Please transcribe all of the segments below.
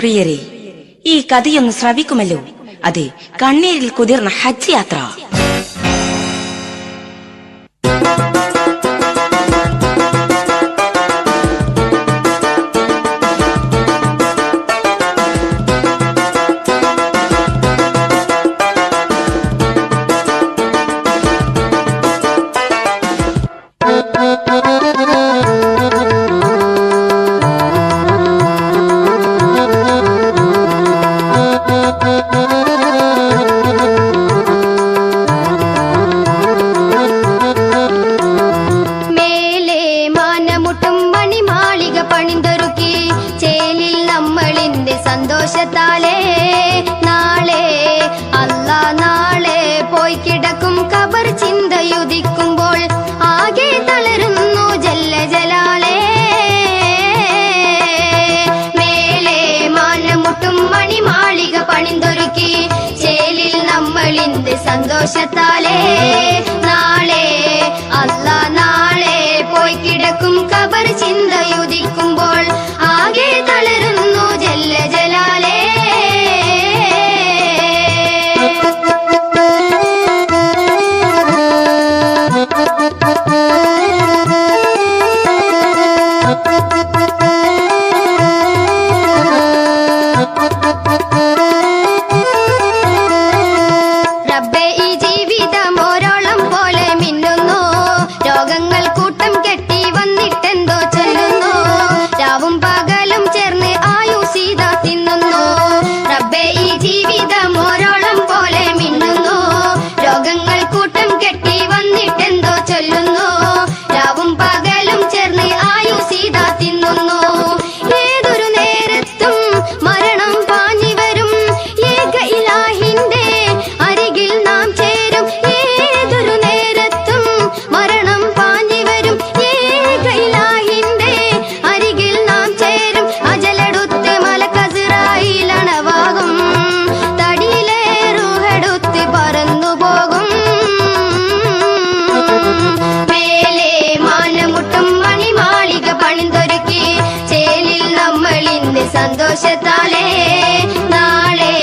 പ്രിയരേ ഈ കഥയൊന്ന് ശ്രവിക്കുമല്ലോ. അതെ കണ്ണീരിൽ കുതിർന്ന ഹജ്ജ് യാത്ര. சந்தோஷத்தாலே സന്തോഷത്താലേ നാളെ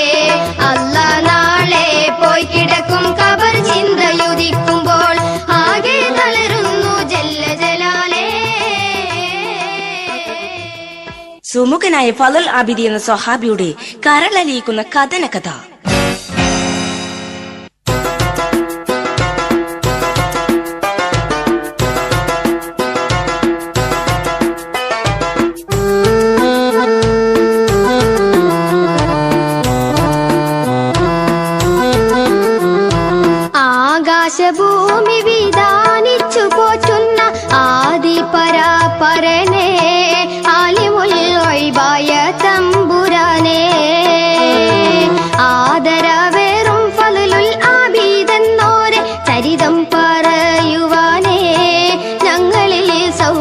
അല്ല നാളെ പോയി കിടക്കും കബർ ചിന്തയുദിക്കുമ്പോൾ ആകെ തളരുന്നു ജല്ല ജലാലേ. സുമുഖനായ ഫലൽ ആബിദി എന്ന സ്വഹാബിയുടെ കരളലിയിക്കുന്ന കഥന കഥ.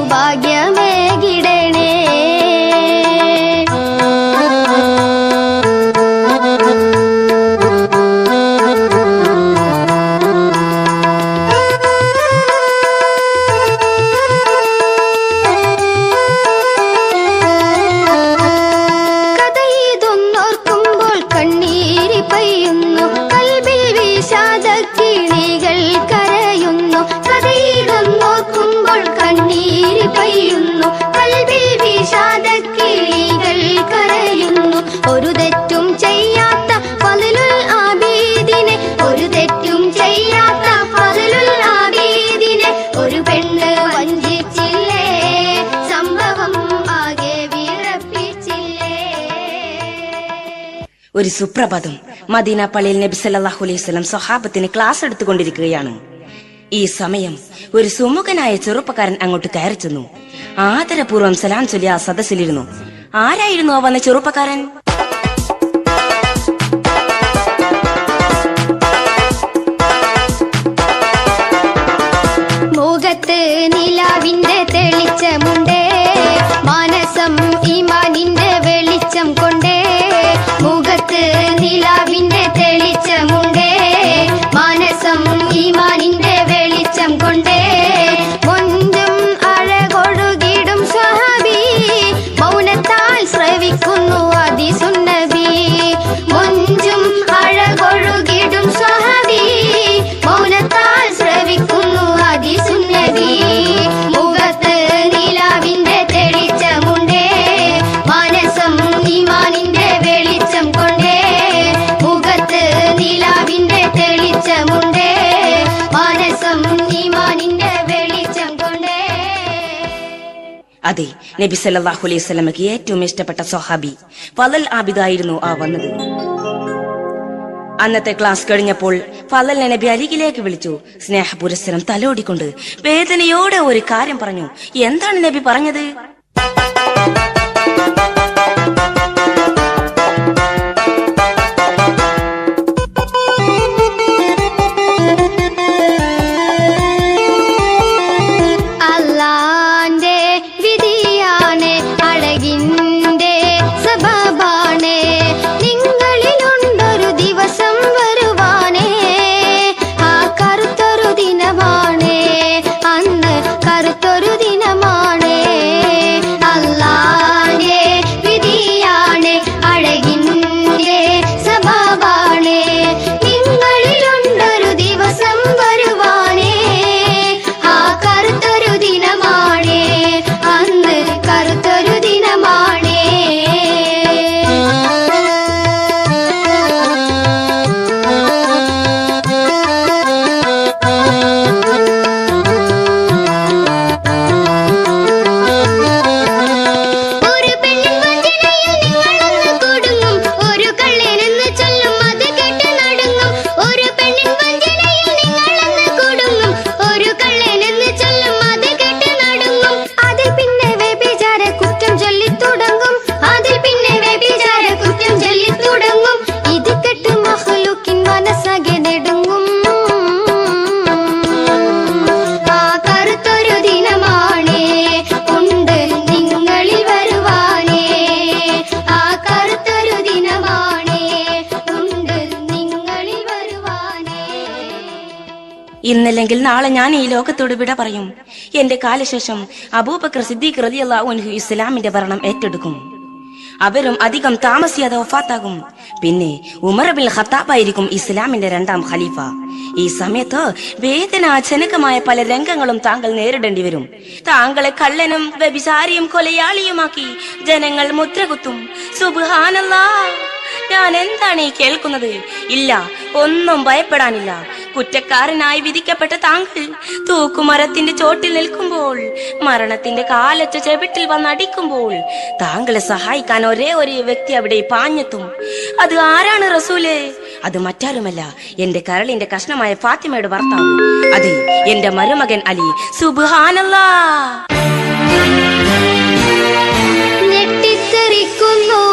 ಭಾಗ್ಯ സുപ്രഭാതം. മദീന പള്ളിയിൽ നബി സല്ലാഹു അലൈഹി വസല്ലം സ്വഹാബത്തിന് ക്ലാസ് എടുത്തുകൊണ്ടിരിക്കുകയാണ്. ഈ സമയം ഒരു സുമുഖനായ ചെറുപ്പക്കാരൻ അങ്ങോട്ട് കയറി ചെന്നു. ആദരപൂർവം സലാം ചൊല്ലി ആ സദസ്സിലിരുന്നു. ആരായിരുന്നു അവന്ന ചെറുപ്പക്കാരൻ? അതെ നബി സല്ലല്ലാഹു അലൈഹി സ്വലമക്ക് ഏറ്റവും ഇഷ്ടപ്പെട്ട സ്വഹാബി ഫലൽ ആബിദായിരുന്നു ആ വന്നത്. അന്നത്തെ ക്ലാസ് കഴിഞ്ഞപ്പോൾ ഫലൽ നബി അരികിലേക്ക് വിളിച്ചു. സ്നേഹ പുരസ്സരം തലോടിക്കൊണ്ട് വേദനയോടെ ഒരു കാര്യം പറഞ്ഞു. എന്താണ് നബി പറഞ്ഞത്? ഇന്നല്ലെങ്കിൽ നാളെ ഞാൻ ഈ ലോകത്തോട് വിട പറയും. എന്റെ കാലശേഷം അബൂബക്കർ സിദ്ദീഖ് റളിയല്ലാഹു അൻഹു ഇസ്ലാമിന്റെ ഭരണം ഏറ്റെടുക്കും. അവരും അധികം താമസിയാതെ ഒഫാത്താകും പിന്നെ ഉമർ ബിൻ ഖത്താബായിരിക്കും ഇസ്ലാമിന്റെ രണ്ടാം ഖലീഫ. ഈ സമയത്ത് വേദനാജനകമായ പല രംഗങ്ങളും താങ്കൾ നേരിടേണ്ടി വരും. താങ്കളെ കള്ളനും വ്യഭിചാരിയും കൊലയാളിയുമാക്കി ജനങ്ങൾ മുദ്രകുത്തും. സുബ്ഹാനല്ലാ ഞാൻ എന്താണ് ഈ കേൾക്കുന്നത്? ഇല്ല ഒന്നും ഭയപ്പെടാനില്ല. കുറ്റക്കാരനായി വിധിക്കപ്പെട്ട താങ്കൾ തൂക്കുമരത്തിന്റെ ചോട്ടിൽ നിൽക്കുമ്പോൾ മരണത്തിന്റെ കാലച്ച ചെവിട്ടിൽ വന്നടിക്കുമ്പോൾ താങ്കളെ സഹായിക്കാൻ ഒരേ ഒരു വ്യക്തി അവിടെ പാഞ്ഞെത്തും. അത് ആരാണ് റസൂൽ? അത് മറ്റാരുമല്ല എന്റെ കരളിന്റെ കഷ്ണമായ ഫാത്തിമയുടെ ഭർത്താവ്. അതെ എന്റെ മരുമകൻ അലി. സുബാനല്ലാ ഞെട്ടിത്തെറിക്കുന്നു.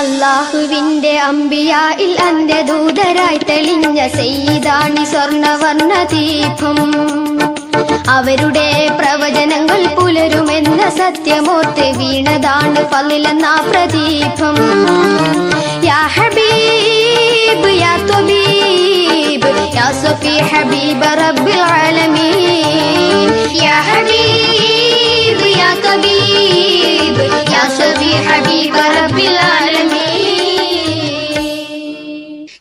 അള്ളാഹുവിന്റെ അമ്പിയായിൽ അന്റെ ദൂതരായി തെളിഞ്ഞ സെയ്താണി സ്വർണവർണ ദീപം അവരുടെ പ്രവചനങ്ങൾ പുലരുമെന്ന സത്യമോർത്ത് വീണതാണ് പള്ളിലെന്ന പ്രദീപം. യാ ഹബീബ് യാ ത്വബീബ് യാ സഫി ഹബീബ് റബ്ബിൽ ആലമീൻ. യാ ഹബീബ്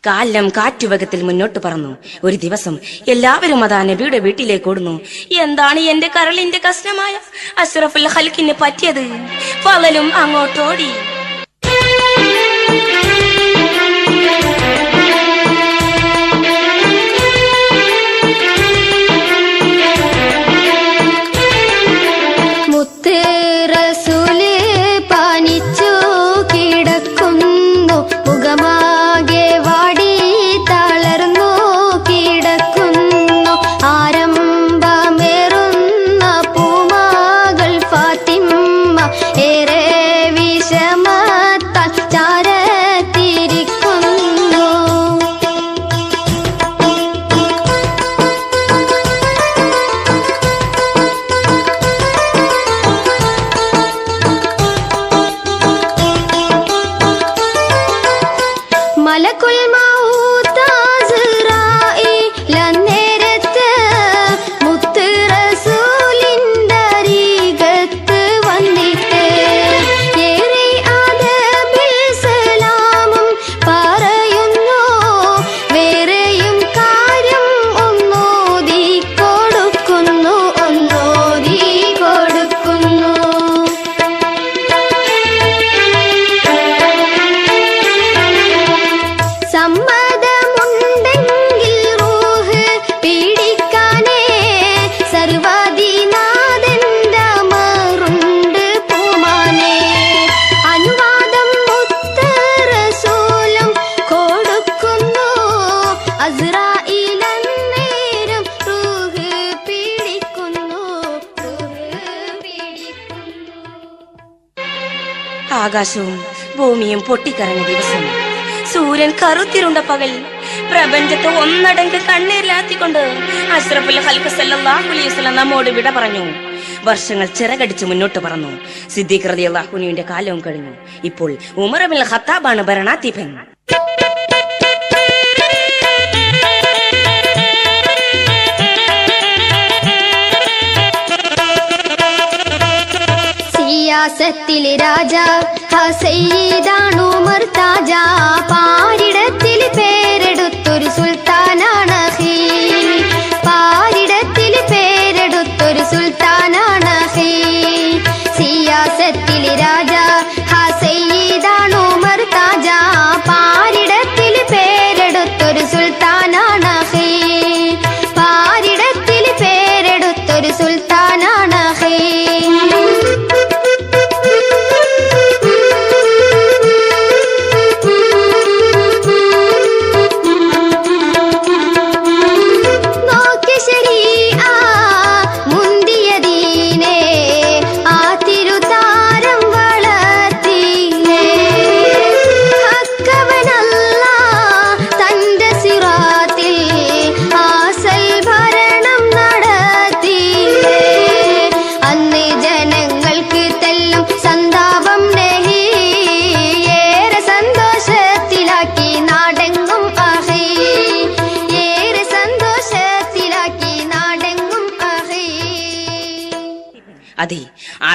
കാലം കാറ്റുവേഗത്തിൽ മുന്നോട്ട് പറന്നു. ഒരു ദിവസം എല്ലാവരും അതാ നബിയുടെ വീട്ടിലേക്ക് ഓടുന്നു. എന്താണ് എന്റെ കരളിന്റെ കഷ്ണമായ? അഷ്റഫുൽ ഹൽക്കിന് പറ്റിയത്? പകലും അങ്ങോട്ടോടി. ആകാശവും ഭൂമിയും പൊട്ടിക്കറങ്ങിയ ദിവസം സൂര്യൻ കറുത്തിരുണ്ട പകൽ പ്രപഞ്ചത്തെ ഒന്നടങ്ക് കണ്ണീരിലാത്തിക്കൊണ്ട് അഷ്റഫുൽ ഹൽക്ക് സല്ലല്ലാഹു അലൈഹി വസല്ലം നമ്മോട് വിട പറഞ്ഞു. വർഷങ്ങൾ ചിറകടിച്ച് മുന്നോട്ട് പറഞ്ഞു സിദ്ദീഖ് അള്ളാഹുലിയുടെ കാലവും കഴിഞ്ഞു. ഇപ്പോൾ ഉമർ ഹത്താബാണ് ഭരണാധിപൻ. സിയാസത്തിലെ രാജാ ഹസൈദാണു മർത്താജ പാരിടത്തിൽ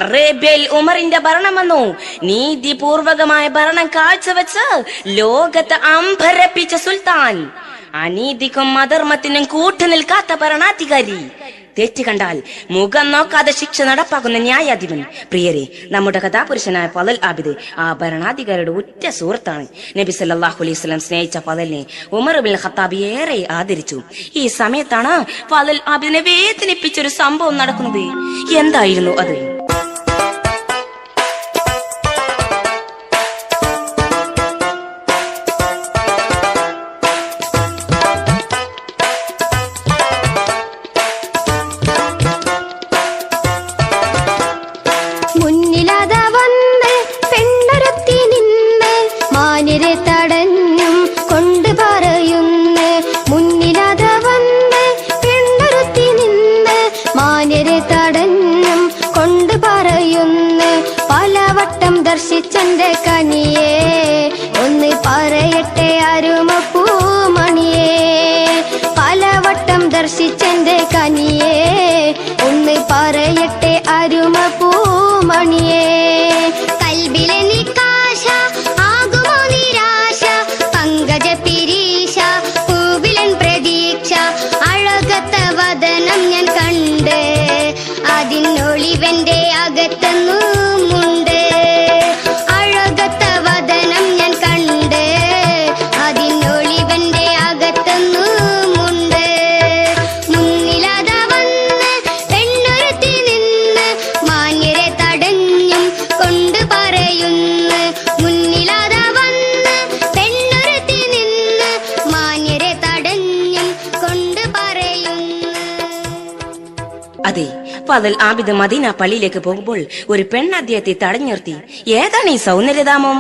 അറേബ്യയിൽ ഉമറിന്റെ ഭരണം വന്നു. നീതിപൂർവകമായ ഭരണം കാഴ്ചവെച്ച് ലോകത്ത് അമ്പരപ്പിച്ച സുൽത്താൻ. അനീതിക്കും അധർമ്മത്തിനും കൂട്ടു നിൽക്കാത്ത ഭരണാധികാരി. തെറ്റ് കണ്ടാൽ മുഖം നോക്കാതെ ശിക്ഷ നടപ്പാക്കുന്ന ന്യായാധിപൻ. പ്രിയരെ നമ്മുടെ കഥാപുരുഷനായ പലൽ ആബിദ് ആ ഭരണാധികാരിയുടെ ഉറ്റ സുഹൃത്താണ്. നബി സല്ലാഹു അലൈഹി സ്വലം സ്നേഹിച്ച പലലിനെ ഉമർ ബിൻ ഖത്താബ് ഏറെ ആദരിച്ചു. ഈ സമയത്താണ് പലൽ ആബിദിനെ വേദനിപ്പിച്ചൊരു സംഭവം നടക്കുന്നത്. എന്തായിരുന്നു അത്? പലവട്ടം ദർശിച്ചെന്റെ കനിയെ ഒന്ന് പറയട്ടെ അരുമ പൂമണിയേ. അതെ ആബിദ് മദീന പള്ളിയിലേക്ക് പോകുമ്പോൾ ഒരു പെൺ അദ്ദേഹത്തെ തടഞ്ഞു നിർത്തി ഏതാണ് ഈ സൗന്ദര്യധാമം?